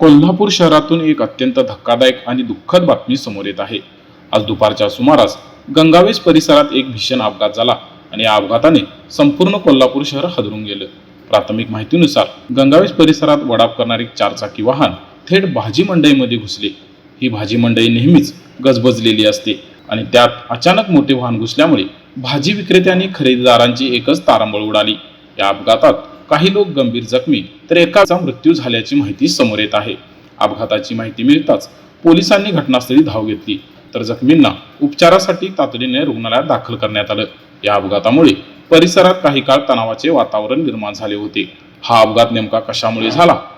कोल्हापूर शहरातून एक अत्यंत धक्कादायक आणि दुःखद बातमी समोर येत आहे. आज दुपारच्या सुमारास गंगावेश परिसरात एक भीषण अपघात झाला आणि या अपघाताने संपूर्ण कोल्हापूर शहर हादरून गेलं. प्राथमिक माहितीनुसार गंगावेश परिसरात वडाप करणारी चारचाकी वाहन थेट भाजी मंडईमध्ये घुसले. ही भाजी मंडई नेहमीच गजबजलेली असते आणि त्यात अचानक मोठे वाहन घुसल्यामुळे भाजी विक्रेते आणि खरेदीदारांची एकच तारांबळ उडाली. या अपघातात काही लोक गंभीर जखमी तर एकाचा मृत्यू झाल्याची माहिती समोर येत आहे. अपघाताची माहिती मिळताच पोलिसांनी घटनास्थळी धाव घेतली. तर जखमींना उपचारासाठी तातडीने रुग्णालयात दाखल करण्यात आलं. या अपघातामुळे परिसरात काही काळ तणावाचे वातावरण निर्माण झाले होते. हा अपघात नेमका कशामुळे झाला?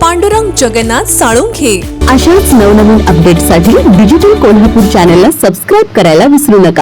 पांडुरंग जगन्नाथ साळुंखे. अशाच नवनवीन अपडेटसाठी डिजिटल कोल्हापूर चॅनलला सबस्क्राईब करायला विसरू नका.